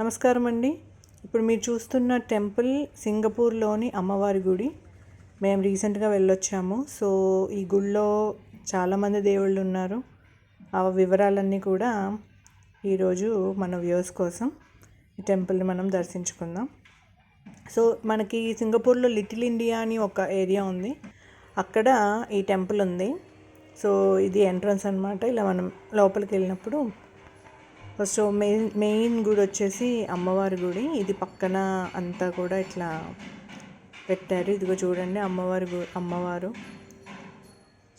నమస్కారం అండి. ఇప్పుడు మీరు చూస్తున్న టెంపుల్ సింగపూర్లోని అమ్మవారి గుడి. మేము రీసెంట్గా వెళ్ళొచ్చాము. సో ఈ గుడిలో చాలామంది దేవుళ్ళు ఉన్నారు. ఆ వివరాలన్నీ కూడా ఈరోజు మన వ్యూస్ కోసం ఈ టెంపుల్ని మనం దర్శించుకుందాం. సో మనకి సింగపూర్లో లిటిల్ ఇండియా అని ఒక ఏరియా ఉంది. అక్కడ ఈ టెంపుల్ ఉంది. సో ఇది ఎంట్రన్స్ అనమాట ఇలా మనం లోపలికి వెళ్ళినప్పుడు ఫస్ట్ మెయిన్ మెయిన్ గుడి వచ్చేసి అమ్మవారి గుడి. ఇది పక్కన అంతా కూడా ఇట్లా పెట్టారు. ఇదిగో చూడండి అమ్మవారి గు అమ్మవారు.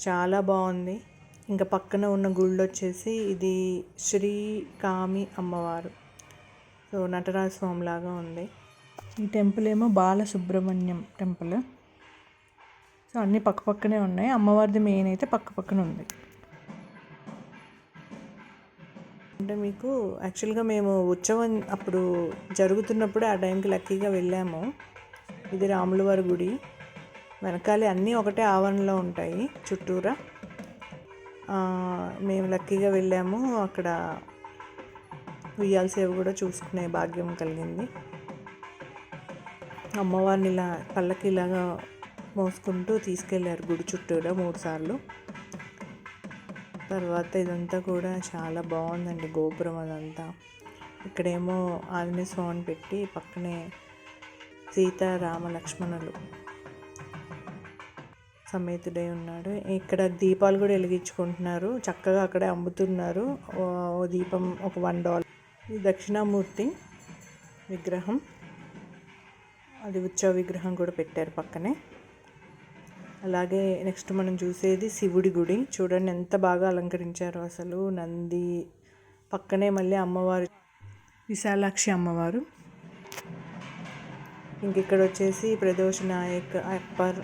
చాలా బాగుంది. ఇంకా పక్కన ఉన్న గుళ్ళు వచ్చేసి ఇది శ్రీ కామి అమ్మవారు. సో నటరాజ స్వామి లాగా ఉంది. ఈ టెంపుల్ ఏమో బాలసుబ్రహ్మణ్యం టెంపుల్. సో అన్నీ పక్క పక్కనే ఉన్నాయి. అమ్మవారిది మెయిన్ అయితే పక్క పక్కన ఉంది. అంటే మీకు యాక్చువల్గా మేము ఉత్సవం అప్పుడు జరుగుతున్నప్పుడు ఆ టైంకి లక్కీగా వెళ్ళాము. ఇది రాములవారి గుడి. వెనకాలే అన్నీ ఒకటే ఆవరణలో ఉంటాయి చుట్టూరా. మేము లక్కీగా వెళ్ళాము. అక్కడ ఉయ్యాల సేవ కూడా చూసుకునే భాగ్యం కలిగింది. అమ్మవారిని ఇలా పల్లకి ఇలాగా మోసుకుంటూ తీసుకెళ్ళారు గుడి చుట్టూరా మూడు సార్లు. తర్వాత ఇదంతా కూడా చాలా బాగుందండి గోపురం అదంతా. ఇక్కడేమో ఆంజనేయ స్వామిని పెట్టి పక్కనే సీత రామ లక్ష్మణులు సమేతుడై ఉన్నాడు. ఇక్కడ దీపాలు కూడా వెలిగించుకుంటున్నారు. చక్కగా అక్కడే అమ్ముతున్నారు. ఓ ఓ దీపం ఒక వన్ డాలర్. ఇది దక్షిణామూర్తి విగ్రహం. అది ఉత్సవ విగ్రహం కూడా పెట్టారు పక్కనే. అలాగే నెక్స్ట్ మనం చూసేది శివుడి గుడి. చూడండి ఎంత బాగా అలంకరించారో అసలు నంది. పక్కనే మళ్ళీ అమ్మవారు. విశాలాక్షి అమ్మవారు. ఇంక ఇక్కడ వచ్చేసి ప్రదోష నాయక్ అక్బర్.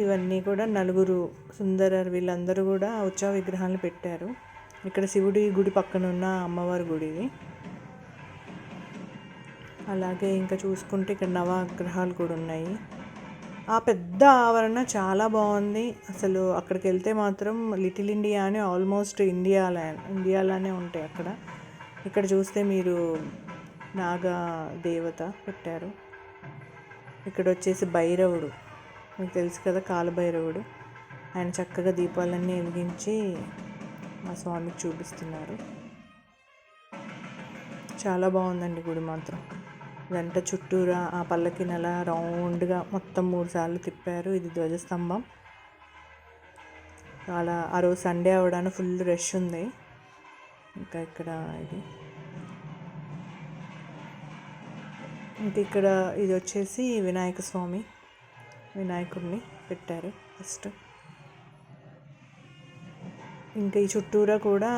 ఇవన్నీ కూడా నలుగురు సుందర వీళ్ళందరూ కూడా ఉత్సవ విగ్రహాలను పెట్టారు. ఇక్కడ శివుడి గుడి పక్కన ఉన్న అమ్మవారి గుడి. అలాగే ఇంకా చూసుకుంటే ఇక్కడ నవగ్రహాలు కూడా ఉన్నాయి. ఆ పెద్ద ఆవరణ చాలా బాగుంది. అసలు అక్కడికి వెళ్తే మాత్రం లిటిల్ ఇండియా అని ఆల్మోస్ట్ ఇండియా ఇండియాలానే ఉంటాయి అక్కడ. ఇక్కడ చూస్తే మీరు నాగ దేవత పెట్టారు. ఇక్కడ వచ్చేసి భైరవుడు. మీకు తెలుసు కదా కాలభైరవుడు. ఆయన చక్కగా దీపాలన్నీ వెలిగించి మా స్వామికి చూపిస్తున్నారు. చాలా బాగుందండి గుడి మాత్రం. వెంట చుట్టూరా ఆ పల్లకిని అలా రౌండ్గా మొత్తం మూడు సార్లు తిప్పారు. ఇది ధ్వజస్తంభం. అలా ఆ రోజు సండే అవడానికి ఫుల్ రష్ ఉంది. ఇంకా ఇక్కడ ఇది. ఇంకా ఇక్కడ ఇది వచ్చేసి వినాయక స్వామి వినాయకుడిని పెట్టారు ఫస్ట్. ఇంకా ఈ చుట్టూరా కూడా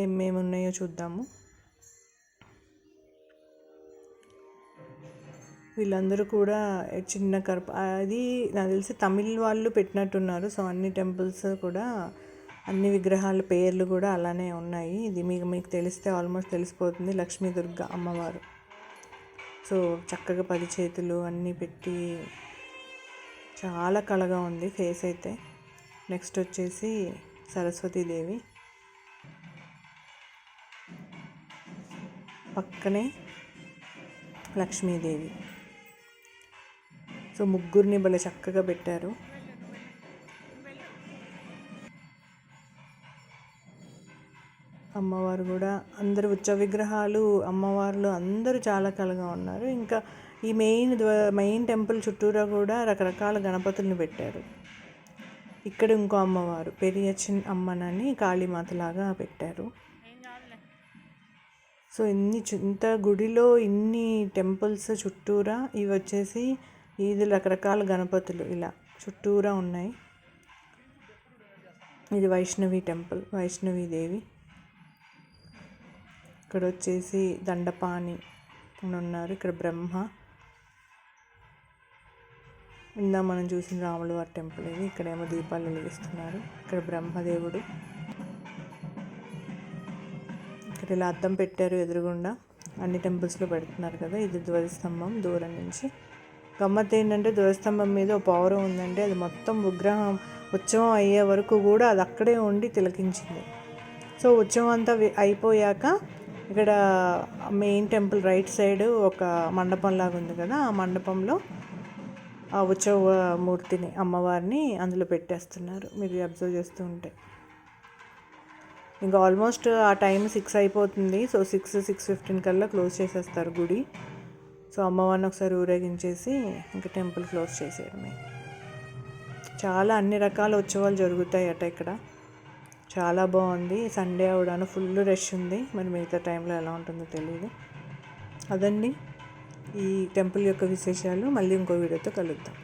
ఏమేమి ఉన్నాయో చూద్దాము. వీళ్ళందరూ కూడా చిన్న కర్ప అది నాకు తెలిసి తమిళ్ వాళ్ళు పెట్టినట్టున్నారు. సో అన్ని టెంపుల్స్ కూడా అన్ని విగ్రహాల పేర్లు కూడా అలానే ఉన్నాయి. ఇది మీకు మీకు తెలిస్తే ఆల్మోస్ట్ తెలిసిపోతుంది. లక్ష్మీ దుర్గ అమ్మవారు. సో చక్కగా పది చేతులు అన్నీ పెట్టి చాలా కళగా ఉంది ఫేస్ అయితే. నెక్స్ట్ వచ్చేసి సరస్వతీదేవి. పక్కనే లక్ష్మీదేవి. సో ముగ్గురిని భలే చక్కగా పెట్టారు. అమ్మవారు కూడా అందరు ఉత్సవ విగ్రహాలు అమ్మవార్లు అందరూ చాలా కలగా ఉన్నారు. ఇంకా ఈ మెయిన్ మెయిన్ టెంపుల్ చుట్టూరా కూడా రకరకాల గణపతుల్ని పెట్టారు. ఇక్కడ ఇంకో అమ్మవారు పెరియచిన్ అమ్మనని కాళీమాతలాగా పెట్టారు. సో ఇన్ని ఇంత గుడిలో ఇన్ని టెంపుల్స్ చుట్టూరా ఇవి వచ్చేసి ఇది రకరకాల గణపతులు ఇలా చుట్టూరా ఉన్నాయి. ఇది వైష్ణవి టెంపుల్ వైష్ణవి దేవి. ఇక్కడ వచ్చేసి దండపాణి అని ఉన్నారు. ఇక్కడ బ్రహ్మ. ఇందా మనం చూసిన రాముల వారి టెంపుల్ ఇది. ఇక్కడేమో దీపాలు వెలిగిస్తున్నారు. ఇక్కడ బ్రహ్మదేవుడు. ఇక్కడ ఇలా అద్దం పెట్టారు ఎదురుగుండా. అన్ని టెంపుల్స్లో పెడుతున్నారు కదా. ఇది ధ్వజస్తంభం దూరం నుంచి. గమ్మత్ ఏంటంటే ధ్వజస్తంభం మీద ఒక పౌరం ఉందంటే అది మొత్తం విగ్రహం ఉత్సవం అయ్యే వరకు కూడా అది అక్కడే ఉండి తిలకించింది. సో ఉత్సవం అంతా అయిపోయాక ఇక్కడ మెయిన్ టెంపుల్ రైట్ సైడ్ ఒక మండపం లాగా ఉంది కదా ఆ మండపంలో ఆ ఉత్సవ మూర్తిని అమ్మవారిని అందులో పెట్టేస్తున్నారు. మీరు అబ్జర్వ్ చేస్తూ ఉంటే. ఇంకా ఆల్మోస్ట్ ఆ టైం సిక్స్ అయిపోతుంది. సో సిక్స్ సిక్స్ ఫిఫ్టీన్ కల్లా క్లోజ్ చేసేస్తారు గుడి. సో అమ్మవారిని ఒకసారి ఊరేగించేసి ఇంకా టెంపుల్ క్లోజ్ చేసేయడమే. చాలా అన్ని రకాల ఉత్సవాలు జరుగుతాయి అట ఇక్కడ. చాలా బాగుంది. సండే అవడాను ఫుల్ రష్ ఉంది. మరి మిగతా టైంలో ఎలా ఉంటుందో తెలియదు అదండి ఈ టెంపుల్ యొక్క విశేషాలు. మళ్ళీ ఇంకో వీడియోతో కలుద్దాం.